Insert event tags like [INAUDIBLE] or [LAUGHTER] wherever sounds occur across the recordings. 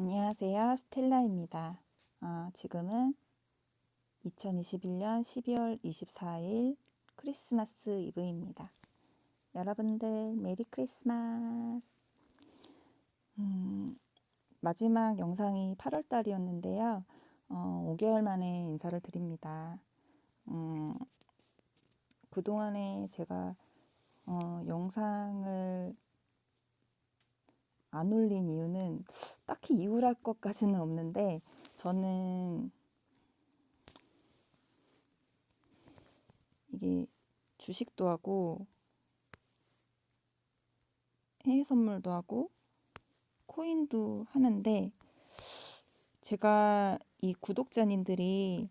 안녕하세요. 스텔라입니다. 아, 지금은 2021년 12월 24일 크리스마스 이브입니다. 여러분들 메리 크리스마스. 음, 마지막 영상이 8월 달이었는데요. 어, 5개월 만에 인사를 드립니다. 음, 그동안에 제가 어, 영상을 안 올린 이유는 딱히 이유랄 것까지는 없는데 저는 이게 주식도 하고 해외 선물도 하고 코인도 하는데 제가 이 구독자님들이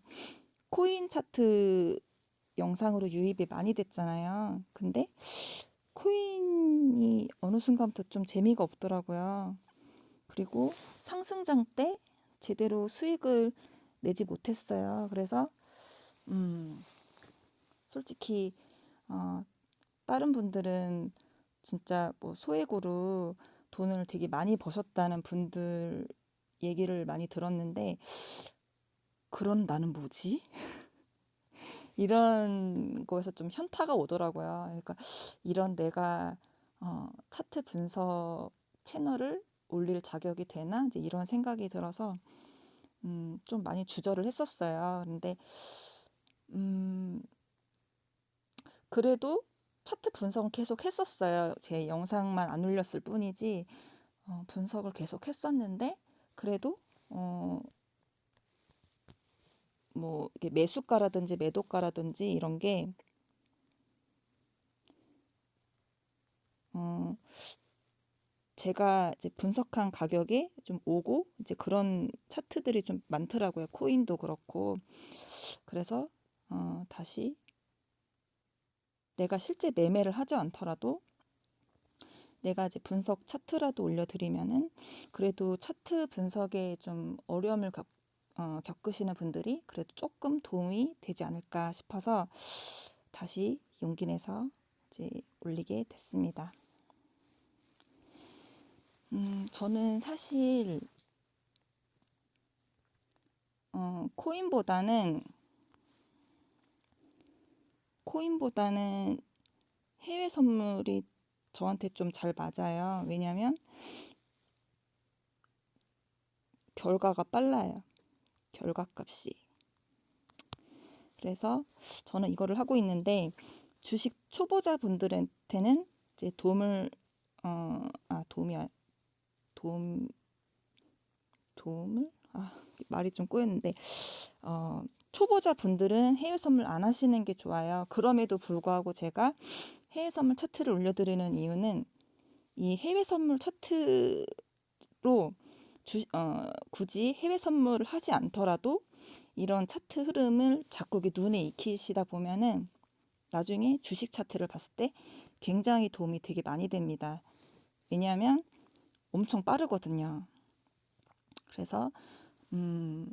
코인 차트 영상으로 유입이 많이 됐잖아요. 근데 코인 이 어느 순간부터 좀 재미가 없더라고요. 그리고 상승장 때 제대로 수익을 내지 못했어요. 그래서 음, 솔직히 어, 다른 분들은 진짜 뭐 소액으로 돈을 되게 많이 버셨다는 분들 얘기를 많이 들었는데 그런 나는 뭐지? [LAUGHS] 이런 거에서 좀 현타가 오더라고요. 그러니까 이런 내가 어, 차트 분석 채널을 올릴 자격이 되나 이제 이런 생각이 들어서 음, 좀 많이 주저를 했었어요. 근데 음, 그래도 차트 분석은 계속 했었어요. 제 영상만 안 올렸을 뿐이지 어, 분석을 계속 했었는데 그래도 어, 뭐 매수가라든지 매도가라든지 이런 게 어, 제가 이제 분석한 가격에 좀 오고 이제 그런 차트들이 좀 많더라고요. 코인도 그렇고. 그래서 어, 다시 내가 실제 매매를 하지 않더라도 내가 이제 분석 차트라도 올려드리면은 그래도 차트 분석에 좀 어려움을 겪, 어, 겪으시는 분들이 그래도 조금 도움이 되지 않을까 싶어서 다시 용기 내서 이제 올리게 됐습니다. 음, 저는 사실 어, 코인보다는 코인보다는 해외 선물이 저한테 좀 잘 맞아요. 왜냐면 결과가 빨라요. 결과값이. 그래서 저는 이거를 하고 있는데 주식 초보자 분들한테는 이제 도움을 어, 아 도움이 아, 도움 도움을 아 말이 좀 꼬였는데 어, 초보자 분들은 해외 선물 안 하시는 게 좋아요. 그럼에도 불구하고 제가 해외 선물 차트를 올려드리는 이유는 이 해외 선물 차트로 주, 어, 굳이 해외 선물을 하지 않더라도 이런 차트 흐름을 자꾸 눈에 익히시다 보면은 나중에 주식 차트를 봤을 때 굉장히 도움이 되게 많이 됩니다. 왜냐하면 엄청 빠르거든요. 그래서 음,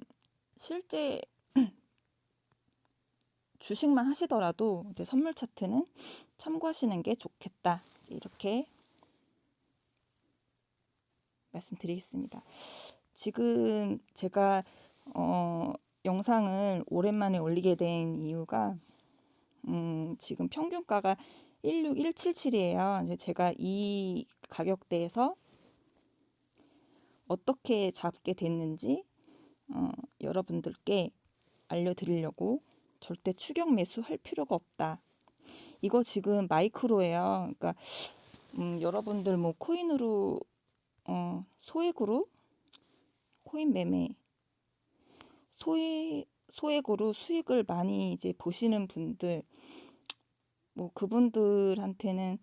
실제 [CLEARS THROAT] 주식만 하시더라도 이제 선물 차트는 참고하시는 게 좋겠다. 이렇게 말씀드리겠습니다. 지금 제가 어, 영상을 오랜만에 올리게 된 이유가 음, 지금 평균가가 16177이에요. 이제 제가 이 가격대에서 어떻게 잡게 됐는지 어, 여러분들께 알려드리려고 절대 추격 매수할 필요가 없다. 이거 지금 마이크로예요. 그러니까 음, 여러분들 뭐 코인으로 어, 소액으로 코인 매매 소액 소액으로 수익을 많이 이제 보시는 분들 뭐 그분들한테는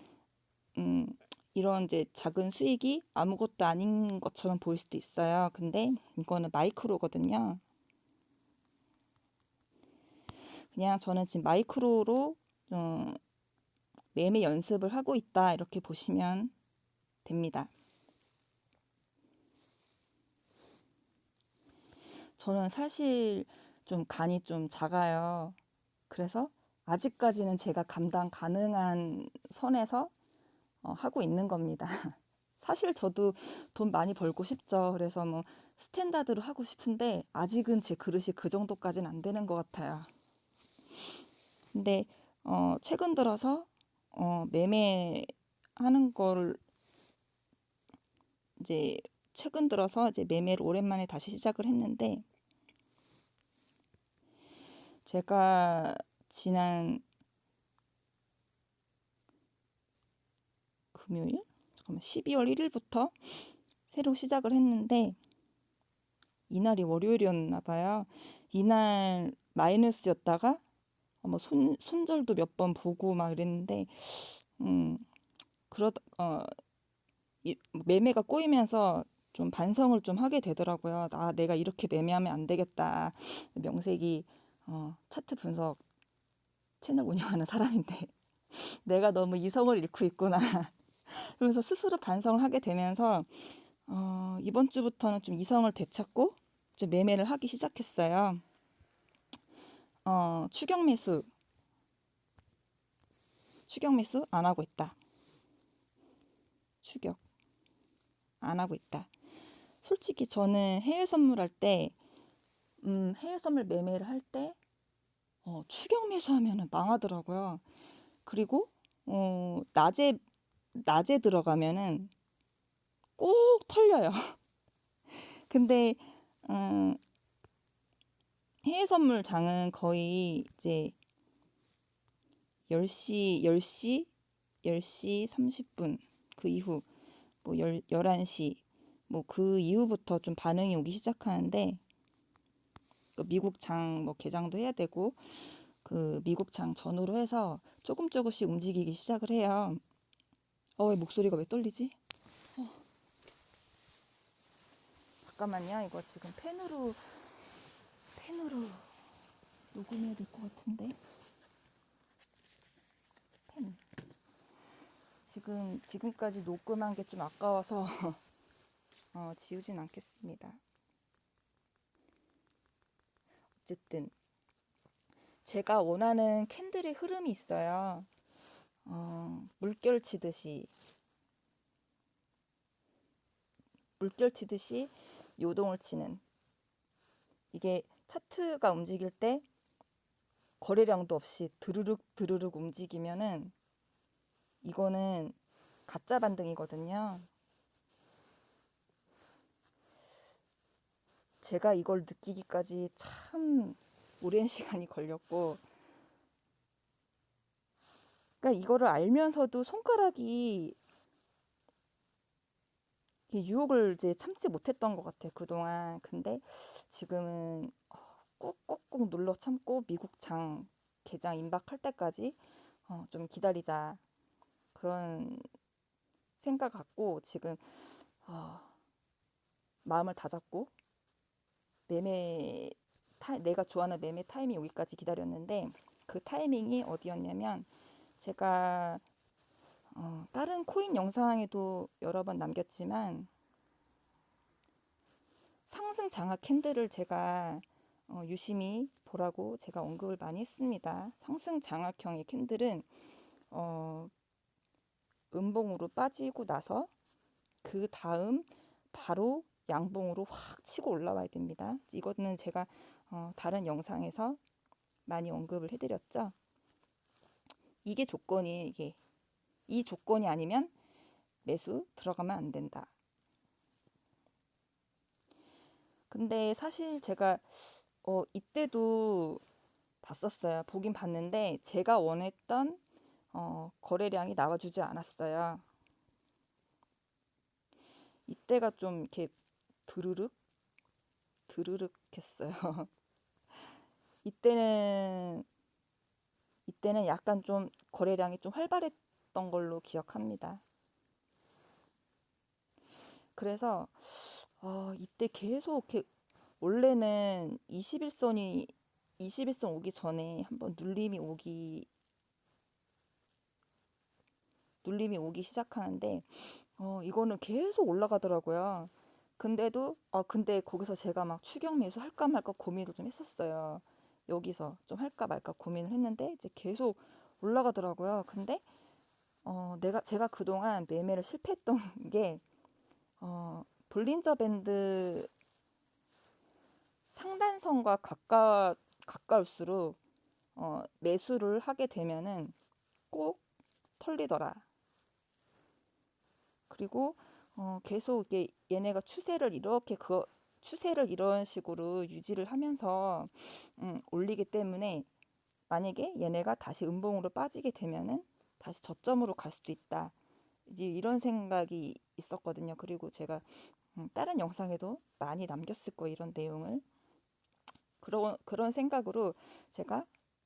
음, 이런 이제 작은 수익이 아무것도 아닌 것처럼 보일 수도 있어요. 근데 이거는 마이크로거든요. 그냥 저는 지금 마이크로로 어, 매매 연습을 하고 있다 이렇게 보시면 됩니다. 저는 사실 좀 간이 좀 작아요. 그래서 아직까지는 제가 감당 가능한 선에서 어, 하고 있는 겁니다. [LAUGHS] 사실 저도 돈 많이 벌고 싶죠. 그래서 뭐 스탠다드로 하고 싶은데 아직은 제 그릇이 그 정도까지는 안 되는 것 같아요. 근데 어, 최근 들어서 어, 매매하는 걸 이제 최근 들어서 이제 매매를 오랜만에 다시 시작을 했는데 제가 지난 금요일? 잠깐만 12월 1일부터 새로 시작을 했는데 이날이 월요일이었나 봐요. 이날 마이너스였다가 뭐 손, 손절도 몇 번 보고 막 이랬는데 음 그러다 어 이, 매매가 꼬이면서 좀 반성을 좀 하게 되더라고요. 아, 내가 이렇게 매매하면 안 되겠다. 명색이 어, 차트 분석 채널 운영하는 사람인데 [LAUGHS] 내가 너무 이성을 잃고 있구나. 그러면서 스스로 반성을 하게 되면서 어, 이번 주부터는 좀 이성을 되찾고 좀 매매를 하기 시작했어요. 어, 추격 매수 추격 매수 안 하고 있다. 추격 안 하고 있다. 솔직히 저는 해외 선물할 때, 음, 해외 선물 매매를 할 때, 어, 추격 매수하면은 망하더라고요. 그리고, 어, 낮에, 낮에 들어가면은 꼭 털려요. [LAUGHS] 근데, 음, 해외 선물 장은 거의 이제 10시, 10시, 10시 30분 그 이후 뭐 10, 11시 뭐 그 이후부터 좀 반응이 오기 시작하는데 그 미국 장 뭐 개장도 해야 되고 그 미국 장 전후로 해서 조금 조금씩 움직이기 시작을 해요. 어, 왜 목소리가 왜 떨리지? 어. 잠깐만요. 이거 지금 펜으로 펜으로 녹음해야 될 것 같은데. 펜. 지금 지금까지 녹음한 게 좀 아까워서 [LAUGHS] 어, 지우진 않겠습니다. 어쨌든 제가 원하는 캔들의 흐름이 있어요. 어, 물결 치듯이 물결 치듯이 요동을 치는 이게 차트가 움직일 때 거래량도 없이 드르륵 드르륵 움직이면은 이거는 가짜 반등이거든요. 제가 이걸 느끼기까지 참 오랜 [LAUGHS] 시간이 걸렸고, 그러니까 이거를 알면서도 손가락이 유혹을 이제 참지 못했던 것 같아요, 그동안. 근데 지금은 어, 꾹꾹꾹 눌러 참고 미국 장 개장 임박할 때까지 어, 좀 기다리자. 그런 생각 갖고 지금 어, 마음을 다잡고 매매 타, 내가 좋아하는 매매 타이밍 여기까지 기다렸는데 그 타이밍이 어디였냐면 제가 어, 다른 코인 영상에도 여러 번 남겼지만 상승 장악 캔들을 제가 어, 유심히 보라고 제가 언급을 많이 했습니다. 상승 장악형의 캔들은 어, 음봉으로 빠지고 나서 그 다음 바로 양봉으로 확 치고 올라와야 됩니다. 이거는 제가 어, 다른 영상에서 많이 언급을 해드렸죠. 이게 조건이 이게 이 조건이 아니면 매수 들어가면 안 된다. 근데 사실 제가 어, 이때도 봤었어요. 보긴 봤는데 제가 원했던 어, 거래량이 나와주지 않았어요. 이때가 좀 이렇게 드르륵 드르륵 했어요. [LAUGHS] 이때는 이때는 약간 좀 거래량이 좀 활발했던 걸로 기억합니다. 그래서 어, 이때 계속 이렇게 원래는 21선이 21선 오기 전에 한번 눌림이 오기 눌림이 오기 시작하는데 어, 이거는 계속 올라가더라고요. 근데도 아 근데 거기서 제가 막 추격 매수 할까 말까 고민을 좀 했었어요. 여기서 좀 할까 말까 고민을 했는데 이제 계속 올라가더라고요. 근데 어, 내가 제가 그동안 매매를 실패했던 [LAUGHS] 게 어, 볼린저 밴드 상단선과 가까 가까울수록 어, 매수를 하게 되면은 꼭 털리더라. 그리고 어, 계속 이게 얘네가 추세를 이렇게 그 추세를 이런 식으로 유지를 하면서 음, 올리기 때문에 만약에 얘네가 다시 음봉으로 빠지게 되면은 다시 저점으로 갈 수도 있다. 이제 이런 생각이 있었거든요. 그리고 제가 음, 다른 영상에도 많이 남겼을 거예요. 이런 내용을. 그런 그런 생각으로 제가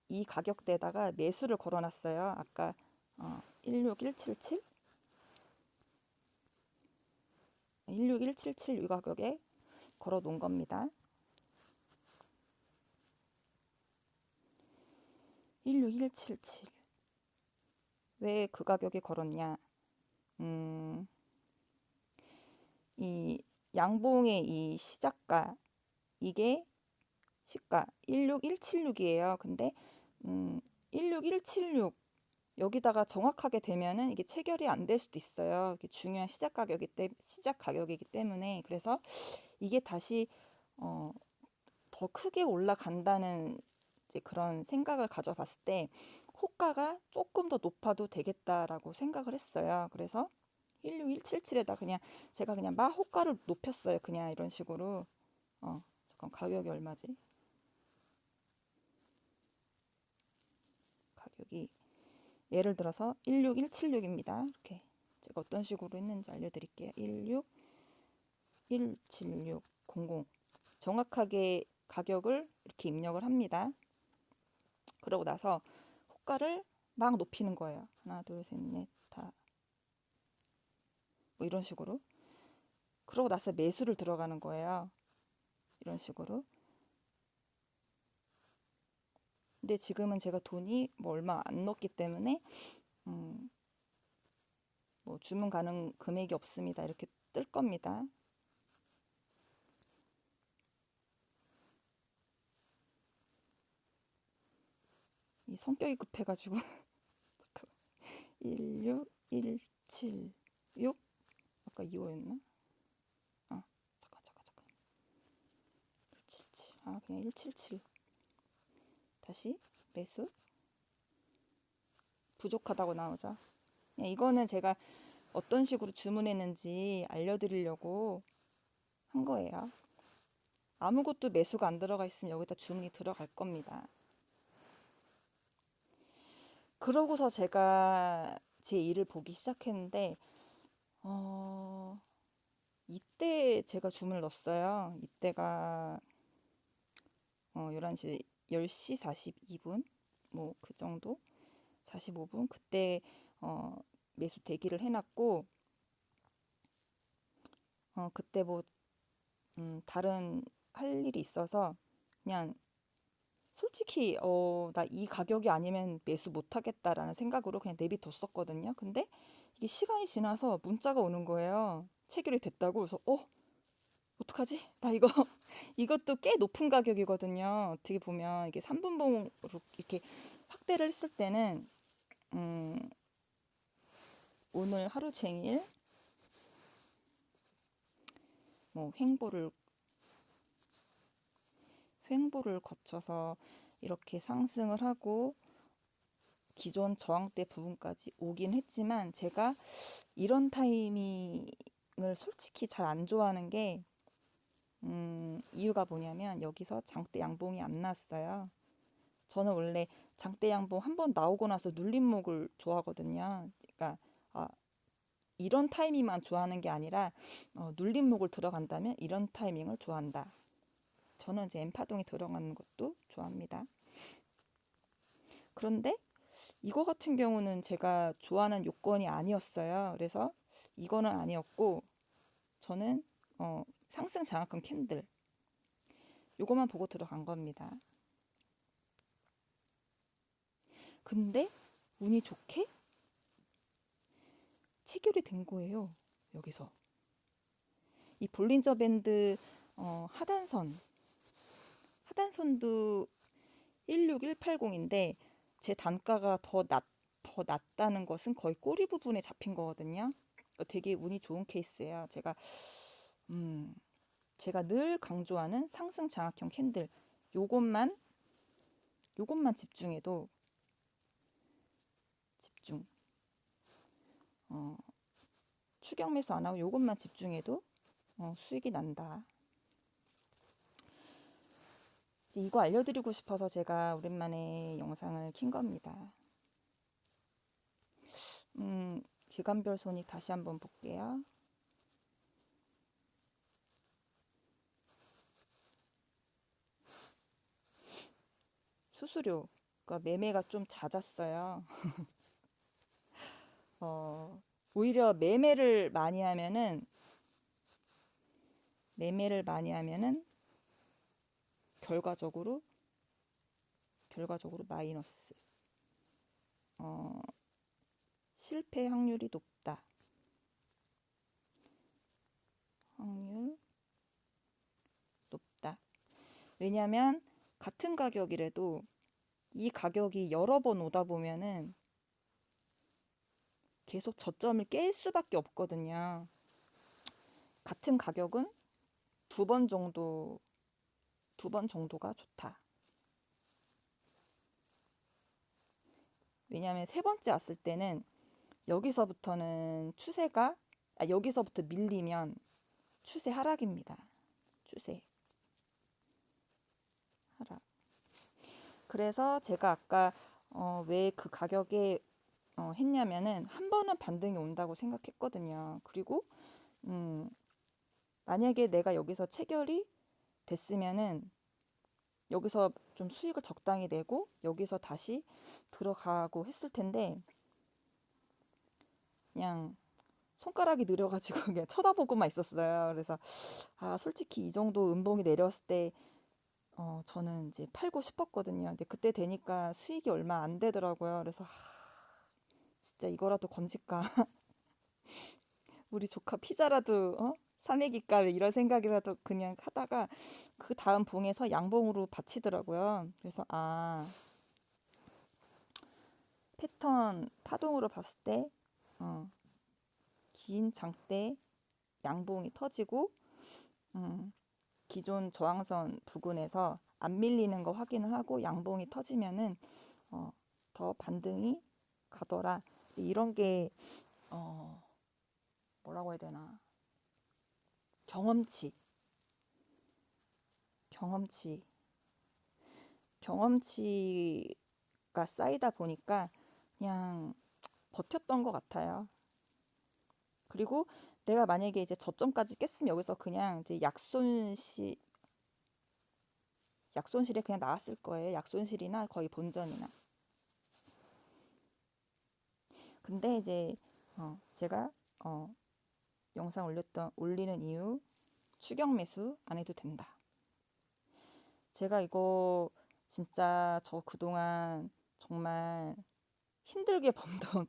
이 가격대에다가 매수를 걸어놨어요. 아까 어, 16177 16177 이 가격에 걸어 놓은 겁니다. 16177 왜 그 가격에 걸었냐? 음, 이 양봉의 이 시작가 이게 시가 16176이에요. 근데 음, 16176 여기다가 정확하게 되면은 이게 체결이 안 될 수도 있어요. 이게 중요한 시작 가격이 때 시작 가격이기 때문에 그래서 이게 다시 어, 더 크게 올라간다는 이제 그런 생각을 가져봤을 때 호가가 조금 더 높아도 되겠다라고 생각을 했어요. 그래서 16177에다 그냥 제가 그냥 막 호가를 높였어요. 그냥 이런 식으로. 어, 잠깐 가격이 얼마지? 가격이 예를 들어서 16176입니다. 이렇게 제가 어떤 식으로 했는지 알려드릴게요. 1617600 정확하게 가격을 이렇게 입력을 합니다. 그러고 나서 호가를 막 높이는 거예요. 하나, 둘, 셋, 넷, 다. 뭐 이런 식으로. 그러고 나서 매수를 들어가는 거예요. 이런 식으로. 근데 지금은 제가 돈이 뭐 얼마 안 넣었기 때문에 음, 뭐 주문 가능 금액이 없습니다. 이렇게 뜰 겁니다. 이 성격이 급해가지고 [LAUGHS] 잠깐만 16176 아까 2호였나? 아 잠깐 잠깐 잠깐 177아 그냥 177 다시 매수 부족하다고 나오죠. 이거는 제가 어떤 식으로 주문했는지 알려드리려고 한 거예요. 아무것도 매수가 안 들어가 있으면 여기다 주문이 들어갈 겁니다. 그러고서 제가 제 일을 보기 시작했는데, 어, 이때 제가 주문을 넣었어요. 이때가 어, 11시, 10시 42분? 뭐 그 정도? 45분? 그때 어, 매수 대기를 해놨고, 어, 그때 뭐, 음, 다른 할 일이 있어서 그냥 솔직히 어, 나 이 가격이 아니면 매수 못 하겠다라는 생각으로 그냥 내비뒀었거든요. 근데 이게 시간이 지나서 문자가 오는 거예요. 체결이 됐다고. 그래서 어, 어떡하지? 나 이거 [LAUGHS] 이것도 꽤 높은 가격이거든요. 어떻게 보면 이게 3분봉으로 이렇게 확대를 했을 때는 음, 오늘 하루 종일 뭐 횡보를 횡보를 거쳐서 이렇게 상승을 하고 기존 저항대 부분까지 오긴 했지만 제가 이런 타이밍을 솔직히 잘 안 좋아하는 게 음, 이유가 뭐냐면 여기서 장대 양봉이 안 났어요. 저는 원래 장대 양봉 한 번 나오고 나서 눌림목을 좋아하거든요. 그러니까 아, 이런 타이밍만 좋아하는 게 아니라 어, 눌림목을 들어간다면 이런 타이밍을 좋아한다. 저는 이제 엠파동이 들어가는 것도 좋아합니다. 그런데 이거 같은 경우는 제가 좋아하는 요건이 아니었어요. 그래서 이거는 아니었고 저는 어, 상승 장악금 캔들 요거만 보고 들어간 겁니다. 근데 운이 좋게 체결이 된 거예요. 여기서 이 볼린저 밴드 어, 하단선 하단선도 16180인데 제 단가가 더 낮, 더 낮다는 것은 거의 꼬리 부분에 잡힌 거거든요. 되게 운이 좋은 케이스예요. 제가 음, 제가 늘 강조하는 상승 장악형 캔들 요것만 요것만 집중해도 집중 어, 추격 매수 안 하고 요것만 집중해도 어, 수익이 난다. 이거 알려드리고 싶어서 제가 오랜만에 영상을 킨 겁니다. 음, 기간별 손익 다시 한번 볼게요. 수수료, 그러니까 매매가 좀 잦았어요. [LAUGHS] 어, 오히려 매매를 많이 하면은 매매를 많이 하면은 결과적으로 결과적으로 마이너스. 어, 실패 확률이 높다. 확률 높다. 왜냐하면 같은 가격이라도 이 가격이 여러 번 오다 보면은 계속 저점을 깰 수밖에 없거든요. 같은 가격은 두 번 정도, 두 번 정도가 좋다. 왜냐하면 세 번째 왔을 때는 여기서부터는 추세가, 아, 여기서부터 밀리면 추세 하락입니다. 추세. 하락. 그래서 제가 아까 어, 왜 그 가격에 어, 했냐면은 한 번은 반등이 온다고 생각했거든요. 그리고 음, 만약에 내가 여기서 체결이 됐으면은 여기서 좀 수익을 적당히 내고 여기서 다시 들어가고 했을 텐데 그냥 손가락이 느려가지고 [LAUGHS] 그냥 쳐다보고만 있었어요. 그래서 아 솔직히 이 정도 음봉이 내렸을 때 어, 저는 이제 팔고 싶었거든요. 근데 그때 되니까 수익이 얼마 안 되더라고요. 그래서 아, 진짜 이거라도 건질까? [LAUGHS] 우리 조카 피자라도 어? 사먹일까 이런 생각이라도 그냥 하다가 그 다음 봉에서 양봉으로 받치더라고요. 그래서 아 패턴 파동으로 봤을 때 어, 긴 장대 양봉이 터지고 음, 기존 저항선 부근에서 안 밀리는 거 확인을 하고 양봉이 터지면은 어, 더 반등이 가더라. 이제 이런 게 어, 뭐라고 해야 되나 경험치 경험치 경험치가 쌓이다 보니까 그냥 버텼던 것 같아요. 그리고 내가 만약에 이제 저점까지 깼으면 여기서 그냥 이제 약손실 약손실에 그냥 나왔을 거예요. 약손실이나 거의 본전이나. 근데 이제 어, 제가 어, 영상 올렸던 올리는 이유 추격 매수 안 해도 된다. 제가 이거 진짜 저 그동안 정말 힘들게 [LAUGHS] 번 돈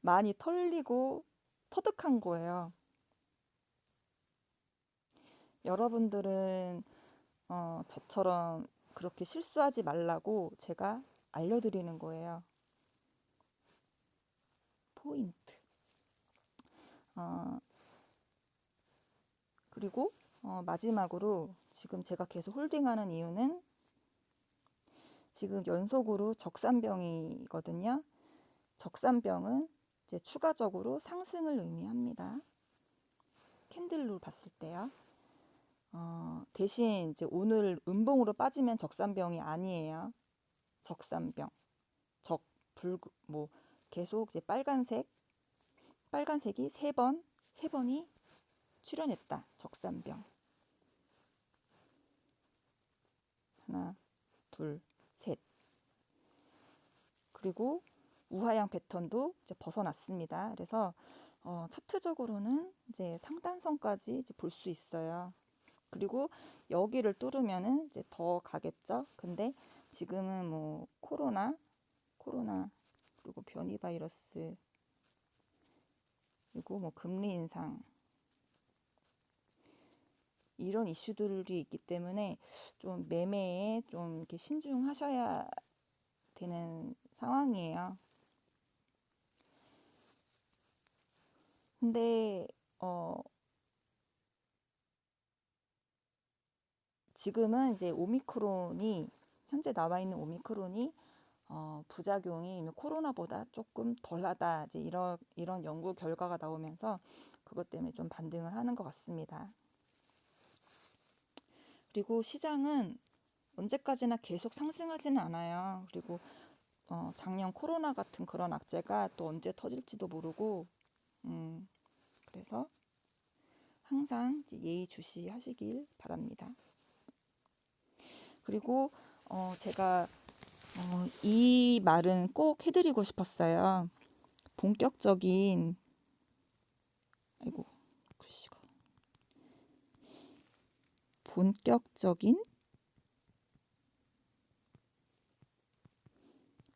많이 털리고 터득한 거예요. 여러분들은 어, 저처럼 그렇게 실수하지 말라고 제가 알려드리는 거예요. 포인트. 어, 그리고 어, 마지막으로 지금 제가 계속 홀딩하는 이유는 지금 연속으로 적산병이거든요. 적산병은 이제 추가적으로 상승을 의미합니다. 캔들로 봤을 때요. 어, 대신 이제 오늘 음봉으로 빠지면 적산병이 아니에요. 적산병. 적, 붉, 뭐, 계속 이제 빨간색, 빨간색이 세 번, 세 번이 출현했다. 적산병. 하나, 둘, 셋. 그리고 우하양 패턴도 이제 벗어났습니다. 그래서 어, 차트적으로는 이제 상단선까지 볼 수 있어요. 그리고 여기를 뚫으면은 이제 더 가겠죠. 근데 지금은 뭐 코로나, 코로나 그리고 변이 바이러스 그리고 뭐 금리 인상 이런 이슈들이 있기 때문에 좀 매매에 좀 이렇게 신중하셔야 되는 상황이에요. 근데 어 지금은 이제 오미크론이 현재 나와 있는 오미크론이 어, 부작용이 코로나보다 조금 덜하다 이제 이런 이런 연구 결과가 나오면서 그것 때문에 좀 반등을 하는 것 같습니다. 그리고 시장은 언제까지나 계속 상승하지는 않아요. 그리고 어, 작년 코로나 같은 그런 악재가 또 언제 터질지도 모르고 음, 그래서 항상 예의 주시하시길 바랍니다. 그리고 어, 제가 어, 이 말은 꼭 해드리고 싶었어요. 본격적인 아이고 글씨가 본격적인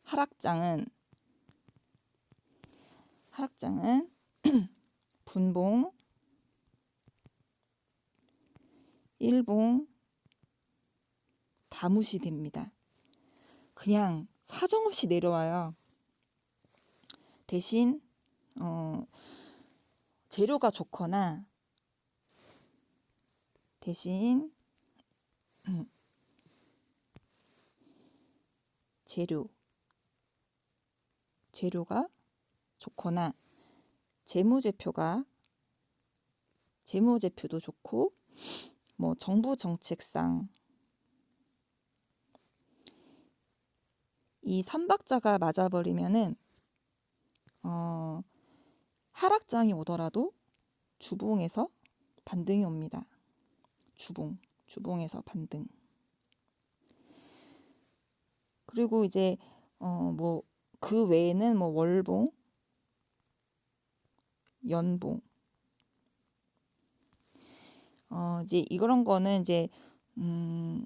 하락장은 하락장은 [CLEARS THROAT] 분봉, 일봉, 다무시 됩니다. 그냥 사정없이 내려와요. 대신 어, 재료가 좋거나 대신 음, [CLEARS THROAT] 재료 재료가 좋거나 재무제표가 재무제표도 좋고 뭐 정부 정책상 이 삼박자가 맞아버리면은 어, 하락장이 오더라도 주봉에서 반등이 옵니다. 주봉, 주봉에서 반등. 그리고 이제 어, 뭐 그 외에는 뭐 월봉, 연봉. 어, 이제 이런 거는 이제 음,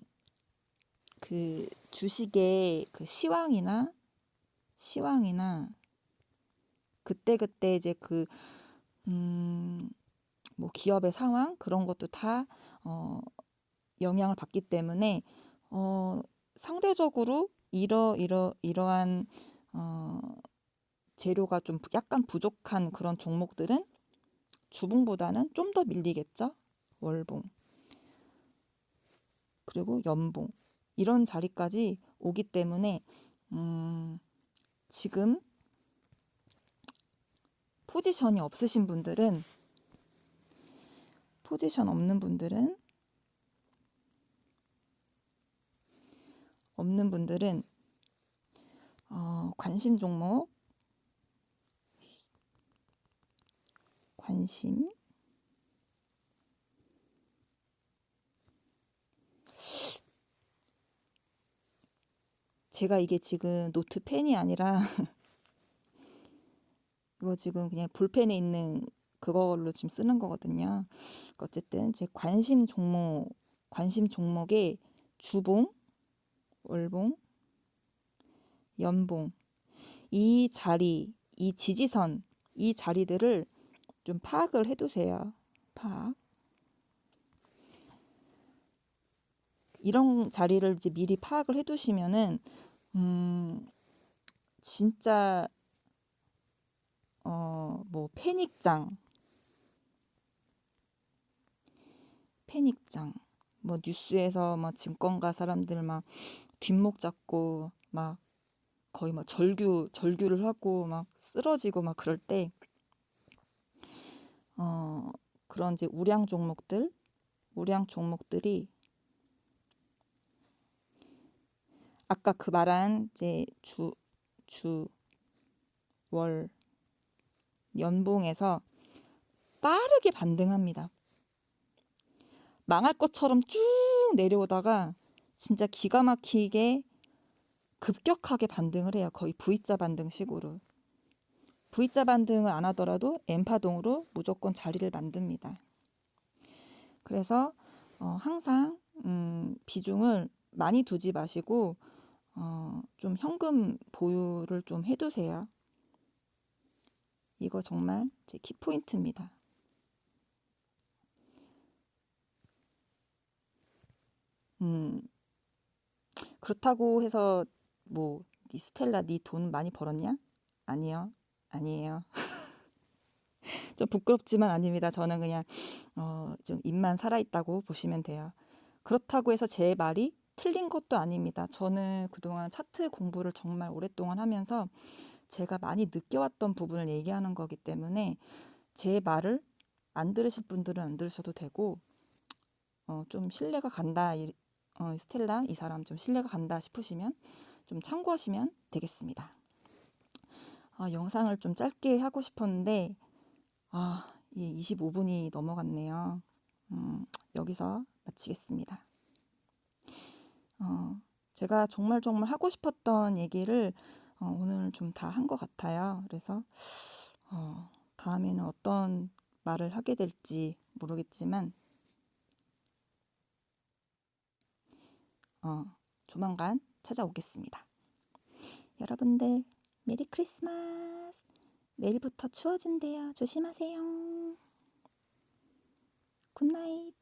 그 주식의 그 시황이나 시황이나 그때 그때 이제 그, 음, 뭐 기업의 상황 그런 것도 다, 어, 영향을 받기 때문에, 어, 상대적으로 이러, 이러, 이러한, 어, 재료가 좀 약간 부족한 그런 종목들은 주봉보다는 좀 더 밀리겠죠? 월봉. 그리고 연봉. 이런 자리까지 오기 때문에 음, 지금 포지션이 없으신 분들은 포지션 없는 분들은 없는 분들은 어, 관심 종목 관심 제가 이게 지금 노트 펜이 아니라 [LAUGHS] 이거 지금 그냥 볼펜에 있는 그걸로 지금 쓰는 거거든요. 어쨌든 제 관심 종목, 관심 종목의 주봉, 월봉, 연봉 이 자리, 이 지지선, 이 자리들을 좀 파악을 해두세요. 파악. 이런 자리를 이제 미리 파악을 해두시면은 음 진짜 어 뭐 패닉장 패닉장 뭐 뉴스에서 막 증권가 사람들 막 뒷목 잡고 막 거의 막 절규 절규를 하고 막 쓰러지고 막 그럴 때 어 그런 이제 우량 종목들 우량 종목들이 아까 그 말한 이제 주, 주, 월, 연봉에서 빠르게 반등합니다. 망할 것처럼 쭉 내려오다가 진짜 기가 막히게 급격하게 반등을 해요. 거의 V자 반등식으로. V자 반등을 안 하더라도 N파동으로 무조건 자리를 만듭니다. 그래서 어, 항상 음, 비중을 많이 두지 마시고 어, 좀 현금 보유를 좀 해두세요. 이거 정말 제 키포인트입니다. 음, 그렇다고 해서 뭐, 니 스텔라 니 돈 많이 벌었냐? 아니요. 아니에요. [LAUGHS] 좀 부끄럽지만 아닙니다. 저는 그냥 어, 좀 입만 살아있다고 보시면 돼요. 그렇다고 해서 제 말이 틀린 것도 아닙니다. 저는 그동안 차트 공부를 정말 오랫동안 하면서 제가 많이 느껴왔던 부분을 얘기하는 거기 때문에 제 말을 안 들으실 분들은 안 들으셔도 되고 어, 좀 신뢰가 간다 이, 어, 스텔라 이 사람 좀 신뢰가 간다 싶으시면 좀 참고하시면 되겠습니다. 아, 영상을 좀 짧게 하고 싶었는데 아, 이 25분이 넘어갔네요. 음, 여기서 마치겠습니다. 어, 제가 정말 정말 하고 싶었던 얘기를 어, 오늘 좀 다 한 것 같아요. 그래서 어, 다음에는 어떤 말을 하게 될지 모르겠지만 어, 조만간 찾아오겠습니다. 여러분들 메리 크리스마스. 내일부터 추워진대요. 조심하세요. 굿나잇.